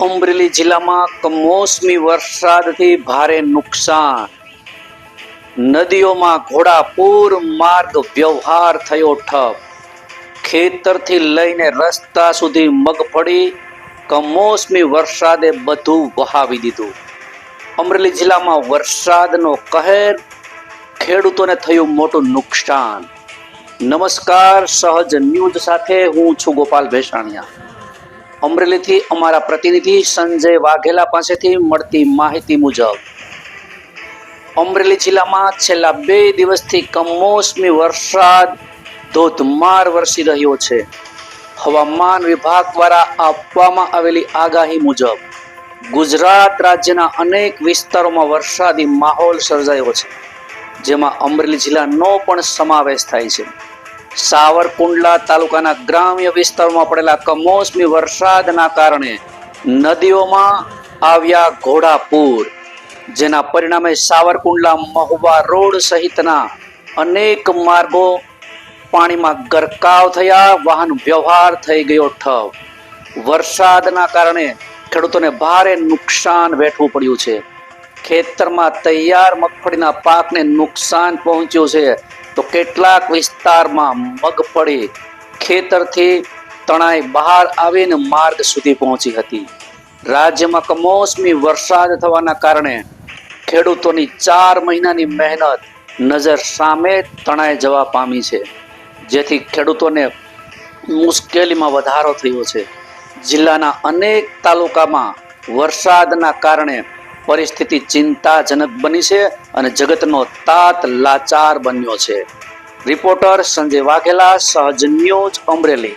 અમરેલી જિલ્લામાં કમોસમી વરસાદથી ભારે નુકસાન. નદીઓમાં ઘોડાપૂર માર્ગ વ્યવહાર થયો ઠપ. ખેતરથી લઈને રસ્તા સુધી મગફળી કમોસમી વરસાદે બધું વહાવી દીધું. અમરેલી જિલ્લામાં વરસાદનો કહેર ખેડૂતોને થયું મોટું નુકસાન. નમસ્કાર, સહજ ન્યૂઝ સાથે હું છું ગોપાલ ભેસાણિયા. અમરેલીથી અમારા પ્રતિનિધિ સંજય વાઘેલા પાસેથી મળતી માહિતી મુજબ, અમરેલી જિલ્લામાં છેલ્લા બે દિવસથી કમોસમી વરસાદ, ધોધમાર વરસી રહ્યો છે. હવામાન વિભાગ દ્વારા આપવામાં આવેલી આગાહી મુજબ, ગુજરાત રાજ્યના અનેક વિસ્તારોમાં વરસાદી માહોલ સર્જાયો છે, જેમાં અમરેલી જિલ્લાનો પણ સમાવેશ થાય છે. સાવરકુંડલા તાલુકાના ગ્રામ્ય વિસ્તારોમાં પડેલા કમોસમી વરસાદના કારણે નદીઓમાં આવ્યા ઘોડાપૂર, જેના પરિણામે સાવરકુંડલા મહુવા રોડ સહિતના અનેક માર્ગો પાણીમાં ગરકાવ થયા, વાહન વ્યવહાર થઈ ગયો ઠપ. વરસાદના કારણે ખેડૂતોને ભારે નુકસાન વેઠવું પડ્યું છે. ખેતરમાં તૈયાર મગફળીના પાકને નુકસાન પહોંચ્યું છે. તો કેટલાક વિસ્તારમાં મગફળી ખેતરથી તણાઈ બહાર આવીને માર્ગ સુધી પહોંચી હતી. રાજ્યમાં કમોસમી વરસાદ થવાના કારણે ખેડૂતોની ચાર મહિનાની મહેનત નજર સામે તણાઈ જવા પામી છે. જેથી ખેડૂતોને મુશ્કેલીમાં વધારો થયો છે. જિલ્લાના અનેક તાલુકામાં વરસાદના કારણે પરિસ્થિતિ ચિંતાજનક બની છે અને જગતનો તાત લાચાર બન્યો છે. રિપોર્ટર સંજય વાઘેલા, સહજ ન્યૂઝ અમરેલી.